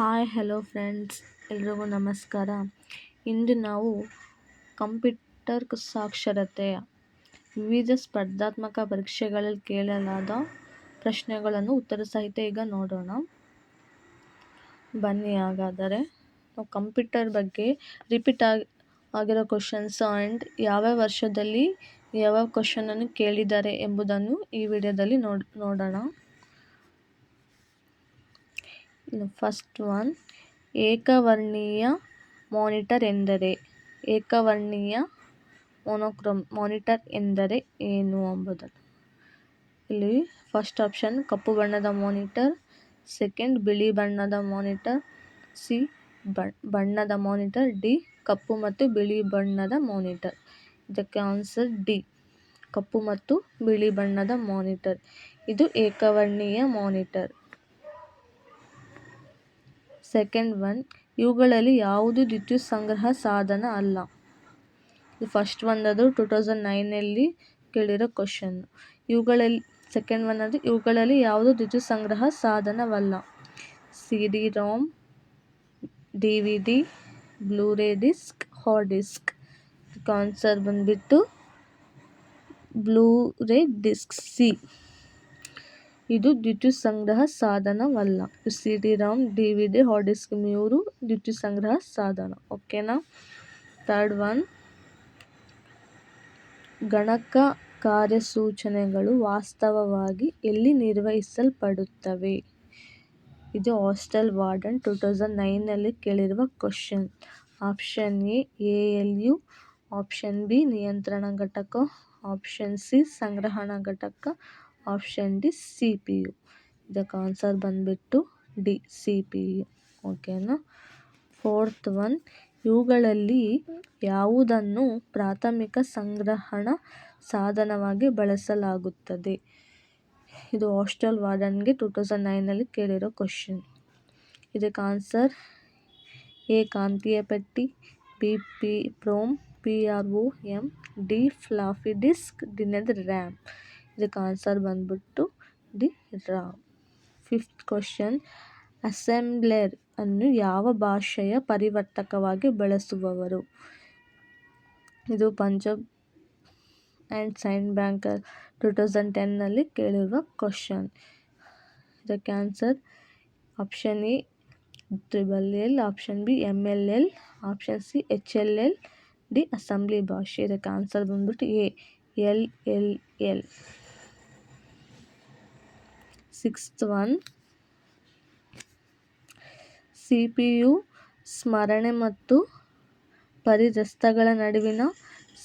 Hi, hello friends. ಎಲ್ರಿಗೂ ನಮಸ್ಕಾರ. ಇಂದು ನಾವು ಕಂಪ್ಯೂಟರ್ ಸಾಕ್ಷರತೆ, ವಿವಿಧ ಸ್ಪರ್ಧಾತ್ಮಕ ಪರೀಕ್ಷೆಗಳಲ್ಲಿ ಕೇಳಲಾದ ಪ್ರಶ್ನೆಗಳನ್ನು ಉತ್ತರ ಸಹಿತ ಈಗ ನೋಡೋಣ. ಬನ್ನಿ ಹಾಗಾದರೆ. ಕಂಪ್ಯೂಟರ್ ಬಗ್ಗೆ ರಿಪೀಟ್ ಆಗಿ, ಆಗಿರೋ ಕ್ವಶನ್ಸ್ ಆ್ಯಂಡ್ ಯಾವ ವರ್ಷದಲ್ಲಿ ಯಾವ ಕ್ವಶನನ್ನು ಕೇಳಿದ್ದಾರೆ ಎಂಬುದನ್ನು ಈ ವಿಡಿಯೋದಲ್ಲಿ ನೋಡ್, ನೋಡೋಣ. ಫಸ್ಟ್ ಒನ್ ಏಕವರ್ಣೀಯ ಮಾನಿಟರ್ ಎಂದರೆ ಏಕವರ್ಣೀಯ ಮೊನೊಕ್ರೋಮ್ ಮಾನಿಟರ್ ಎಂದರೆ ಏನು ಎಂಬುದನ್ನು. ಇಲ್ಲಿ ಫಸ್ಟ್ ಆಪ್ಷನ್ ಕಪ್ಪು ಬಣ್ಣದ ಮಾನಿಟರ್ ಸೆಕೆಂಡ್ ಬಿಳಿ ಬಣ್ಣದ ಮಾನಿಟರ್ ಸಿ ಬಣ್ಣದ ಮಾನಿಟರ್ ಡಿ ಕಪ್ಪು ಮತ್ತು ಬಿಳಿ ಬಣ್ಣದ ಮಾನಿಟರ್ ಇದಕ್ಕೆ ಆನ್ಸರ್ ಡಿ ಕಪ್ಪು ಮತ್ತು ಬಿಳಿ ಬಣ್ಣದ ಮಾನಿಟರ್ ಇದು ಏಕವರ್ಣೀಯ ಮಾನಿಟರ್ ಸೆಕೆಂಡ್ ಒನ್ ಇವುಗಳಲ್ಲಿ ಯಾವುದು ವಿದ್ಯುತ್ ಸಂಗ್ರಹ ಸಾಧನ ಅಲ್ಲ. ಫಸ್ಟ್ ಅದು ಟು ತೌಸಂಡ್ ನೈನಲ್ಲಿ ಕೇಳಿರೋ ಕ್ವಶನ್ ಇವುಗಳಲ್ಲಿ ಸೆಕೆಂಡ್ ಒನ್ ಅದು ಇವುಗಳಲ್ಲಿ ಯಾವುದು ವಿದ್ಯುತ್ ಸಂಗ್ರಹ ಸಾಧನವಲ್ಲ C D ROM D V D blu ray disc hard disk answer ಬಂದುಬಿಟ್ಟು ಬ್ಲೂರೇ ಡಿಸ್ಕ್ ಸಿ ಇದು ದ್ವಿತೀಯ ಸಂಗ್ರಹ ಸಾಧನವಲ್ಲ. C D ROM D V D hard disk ಮೂರು ದ್ವಿತೀಯ ಸಂಗ್ರಹ ಸಾಧನ ಓಕೆನಾ ಥರ್ಡ್ ಒನ್ ಗಣಕ ಕಾರ್ಯಸೂಚನೆಗಳು ವಾಸ್ತವವಾಗಿ ಎಲ್ಲಿ ನಿರ್ವಹಿಸಲ್ಪಡುತ್ತವೆ? ಇದು ಹಾಸ್ಟೆಲ್ ವಾರ್ಡನ್ ಟೂ ತೌಸಂಡ್ ನೈನಲ್ಲಿ ಕೇಳಿರುವ question. Option A A L U. Option B, ನಿಯಂತ್ರಣ ಘಟಕ. ಆಪ್ಷನ್ ಸಿ, ಸಂಗ್ರಹಣಾ ಘಟಕ. Option D C P U. ಇದಕ್ಕೆ ಆನ್ಸರ್ ಬಂದುಬಿಟ್ಟು ಡಿ ಸಿ ಪಿ ಯು. ಓಕೆನಾ? ಫೋರ್ತ್ ಒನ್, ಇವುಗಳಲ್ಲಿ ಯಾವುದನ್ನು ಪ್ರಾಥಮಿಕ ಸಂಗ್ರಹಣ ಸಾಧನವಾಗಿ ಬಳಸಲಾಗುತ್ತದೆ? ಇದು ಹಾಸ್ಟೆಲ್ ವಾರ್ಡನ್ಗೆ ಟು ತೌಸಂಡ್ ನೈನಲ್ಲಿ ಕೇಳಿರೋ ಕ್ವಶನ್. ಇದಕ್ಕೆ ಆನ್ಸರ್ ಎ ಕಾಂತೀಯ ಪಟ್ಟಿ B P PROM P R O M D floppy disk, ದಿನದ ರ್ಯಾಮ್. ಇದಕ್ಕೆ ಆನ್ಸರ್ ಬಂದ್ಬಿಟ್ಟು D RAM fifth question assembler ಅನ್ನು ಯಾವ ಭಾಷೆಯ ಪರಿವರ್ತಕವಾಗಿ ಬಳಸುವವರು? ಇದು Punjab and Sind banker two thousand ಟೆನ್ನಲ್ಲಿ ಕೇಳಿರುವ ಕ್ವಶನ್ ಇದಕ್ಕೆ answer option A triple L option B M L L option C H L L D assembly ಭಾಷೆ. ಇದಕ್ಕೆ ಆನ್ಸರ್ ಬಂದ್ಬಿಟ್ಟು A L L L sixth one. C P U ಸ್ಮರಣೆ ಮತ್ತು ಪರಿರಸ್ತಗಳ ನಡುವಿನ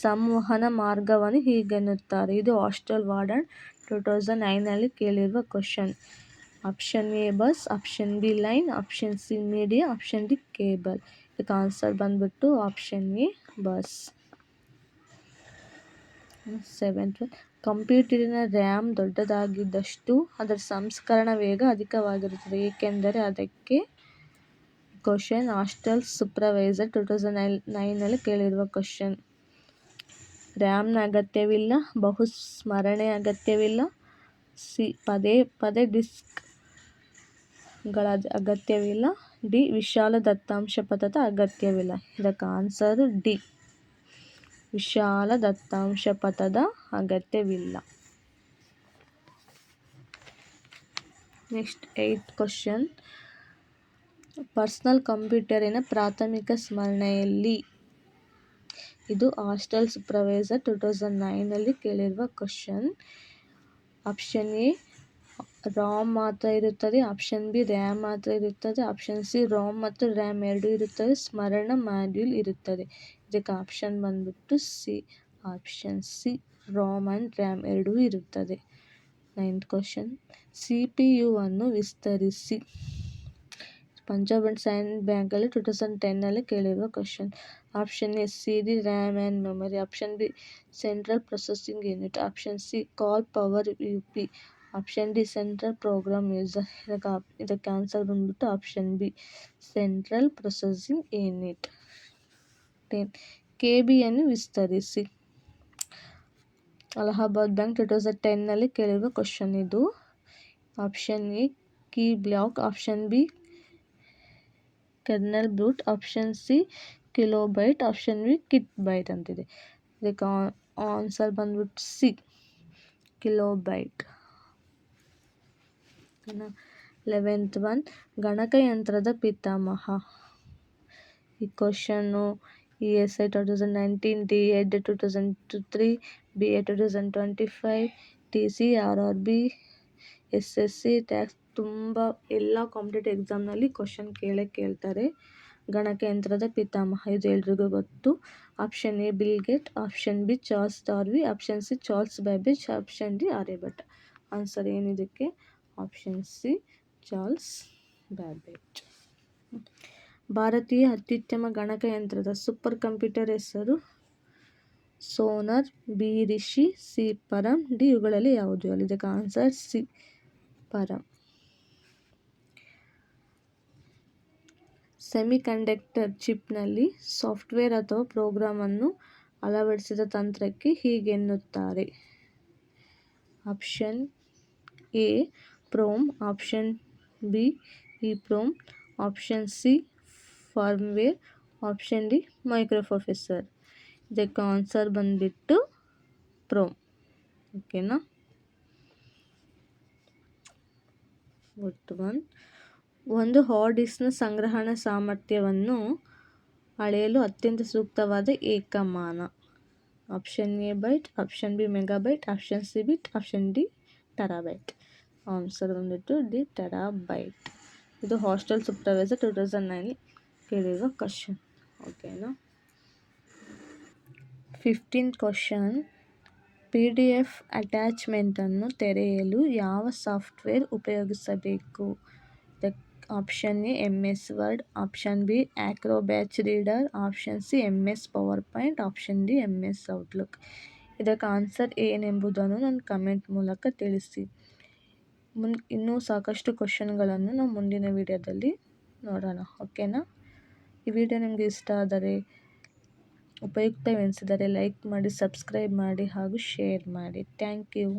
ಸಂವಹನ ಮಾರ್ಗವನ್ನು ಹೀಗೆನ್ನುತ್ತಾರೆ. ಇದು ಹಾಸ್ಟೆಲ್ ವಾರ್ಡನ್ ಟೂ ತೌಸಂಡ್ ನೈನಲ್ಲಿ ಕೇಳಿರುವ question. Option A bus, option B line, option C media, option D cable. ಇದಕ್ಕೆ ಆನ್ಸರ್ ಬಂದ್ಬಿಟ್ಟು ಆಪ್ಷನ್ ಎ ಬಸ್. ಸೆವೆಂತ್ ಕಂಪ್ಯೂಟರಿನ ರ್ಯಾಮ್ ದೊಡ್ಡದಾಗಿದ್ದಷ್ಟು ಅದರ ಸಂಸ್ಕರಣ ವೇಗ ಅಧಿಕವಾಗಿರುತ್ತದೆ. ಏಕೆಂದರೆ ಅದಕ್ಕೆ question hostel supervisor two thousand nine ನೈನಲ್ಲಿ ಕೇಳಿರುವ ಕ್ವಶನ್. ರ್ಯಾಮ್ನ ಅಗತ್ಯವಿಲ್ಲ ಬಹು ಸ್ಮರಣೆ ಅಗತ್ಯವಿಲ್ಲ, ಸಿ ಪದೇ ಪದೇ ಡಿಸ್ಕ್ಗಳ ಅಗತ್ಯವಿಲ್ಲ, ಡಿ ವಿಶಾಲ ದತ್ತಾಂಶ ಪದದ ಅಗತ್ಯವಿಲ್ಲ. ಇದಕ್ಕೆ ಆನ್ಸರ್ ಡಿ. ವಿಶಾಲ ದತ್ತಾಂಶ ಪಥದ ಅಗತ್ಯವಿಲ್ಲ. Next eight question. ಪರ್ಸ್ನಲ್ ಕಂಪ್ಯೂಟರಿನ ಪ್ರಾಥಮಿಕ ಸ್ಮರಣೆಯಲ್ಲಿ. ಇದು ಹಾಸ್ಟೆಲ್ ಸೂಪರ್ವೈಸರ್ ಟು ತೌಸಂಡ್ ನೈನಲ್ಲಿ ಕೇಳಿರುವ ಕ್ವಶನ್. ಆಪ್ಷನ್ ಎ ರಾಮ್ ಮಾತ್ರ ಇರುತ್ತದೆ, ಆಪ್ಷನ್ ಬಿ ರ್ಯಾಮ್ ಮಾತ್ರ ಇರುತ್ತದೆ, ಆಪ್ಷನ್ ಸಿ ರಾಮ್ ಮತ್ತು ರ್ಯಾಮ್ ಎರಡೂ ಇರುತ್ತದೆ, ಸ್ಮರಣ ಮಾಡ್ಯೂಲ್ ಇರುತ್ತದೆ. ಇದಕ್ಕೆ ಆಪ್ಷನ್ ಬಂದ್ಬಿಟ್ಟು C, option C ROM and RAM ಎರಡೂ ಇರುತ್ತದೆ. ನೈನ್ತ್ ಕ್ವಶನ್, ಸಿ ಪಿ ಯುವನ್ನು ವಿಸ್ತರಿಸಿ. ಪಂಜಾಬ್ ಆ್ಯಂಡ್ ಸೈನ್ ಬ್ಯಾಂಕಲ್ಲಿ ಟು ತೌಸಂಡ್ ಟೆನ್ನಲ್ಲಿ ಕೇಳಿರುವ question, option A, C D RAM and memory, option B central processing unit, option C call power U P option D central program user ಇದಕ್ಕೆ ಇದಕ್ಕೆ answer ಬಂದ್ಬಿಟ್ಟು option B central processing unit ten K ಬಿಯನ್ನು ವಿಸ್ತರಿಸಿ. Allahabad bank two thousand ಟೆನ್ನಲ್ಲಿ ಕೇಳಿರುವ question ಇದು. Option A key block option B kernel brute option C kilobyte option B kit byte ಅಂತಿದೆ. ಇದಕ್ಕೆ answer ಬಂದ್ಬಿಟ್ಟು ಸಿ ಕಿಲೋಬೈಟ್ ಲೆವೆಂತ್ ಒನ್ ಗಣಕಯಂತ್ರದ ಪಿತಾಮಹ. ಈ question E S I two thousand nineteen, D Ed two thousand two three, B A two thousand twenty five, T C, R R B, S S C, tax ತುಂಬ ಎಲ್ಲ competitive ಎಕ್ಸಾಮ್ನಲ್ಲಿ question ಕೇಳೇ ಕೇಳ್ತಾರೆ. ಗಣಕಯಂತ್ರದ ಪಿತಾಮಹ ಇದು ಎಲ್ರಿಗೂ ಗೊತ್ತು. Option A Bill Gate, option B Charles Darwin, option C Charles Babbage, option D Aryabhata. Answer ಏನಿದಕ್ಕೆ? Option C Charles Babbage ಭಾರತೀಯ ಅತ್ಯುತ್ತಮ ಗಣಕಯಂತ್ರದ ಸೂಪರ್ ಕಂಪ್ಯೂಟರ್ ಹೆಸರು ಸೋನರ್, B Rishi, C Param, D ಇವುಗಳಲ್ಲಿ ಯಾವುದು? ಅಲ್ಲಿ ಇದಕ್ಕೆ ಆನ್ಸರ್ ಸಿ ಪರಂ. ಸೆಮಿಕಂಡಕ್ಟರ್ ಚಿಪ್ನಲ್ಲಿ ಸಾಫ್ಟ್ವೇರ್ ಅಥವಾ ಪ್ರೋಗ್ರಾಮನ್ನು ಅಳವಡಿಸಿದ ತಂತ್ರಕ್ಕೆ ಹೀಗೆನ್ನುತ್ತಾರೆ option A PROM option B E PROM option C, firmware option D, microprocessor. ಇದಕ್ಕೆ ಆನ್ಸರ್ ಬಂದುಬಿಟ್ಟು ಪ್ರೋಮ್. ಓಕೆನಾ? ಒನ್. ಒಂದು ಹಾರ್ಡ್ ಸಂಗ್ರಹಣಾ ಸಾಮರ್ಥ್ಯವನ್ನು ಅಳೆಯಲು ಅತ್ಯಂತ ಸೂಕ್ತವಾದ ಏಕಮಾನ. Option A byte, option B megabyte, option C bit, option D terabyte. Answer ಬಂದ್ಬಿಟ್ಟು ಡಿ ಟರಾಬೈಟ್ ಇದು hostel supervisor two thousand nine ಕೇಳಿರುವ question ಓಕೆನಾ fifteen question P D F ಅಟ್ಯಾಚ್ಮೆಂಟನ್ನು ತೆರೆಯಲು ಯಾವ ಸಾಫ್ಟ್ವೇರ್ ಉಪಯೋಗಿಸಬೇಕು? Option A M S Word option B Acrobat Reader option C M S PowerPoint option D M S Outlook ಇದಕ್ಕೆ answer ಏನೆಂಬುದನ್ನು ನನ್ನ comment ಮೂಲಕ ತಿಳಿಸಿ. ಮುನ್, ಇನ್ನೂ ಸಾಕಷ್ಟು ಕ್ವಶನ್ಗಳನ್ನು ನಾವು ಮುಂದಿನ ವೀಡಿಯೋದಲ್ಲಿ ನೋಡೋಣ, ಓಕೆನಾ? ಈ ವಿಡಿಯೋ ನಿಮಗೆ ಇಷ್ಟ ಆದರೆ, ಉಪಯುಕ್ತವೆನಿಸಿದರೆ ಲೈಕ್ ಮಾಡಿ, ಸಬ್ಸ್ಕ್ರೈಬ್ ಮಾಡಿ ಹಾಗೂ ಶೇರ್ ಮಾಡಿ. Thank you.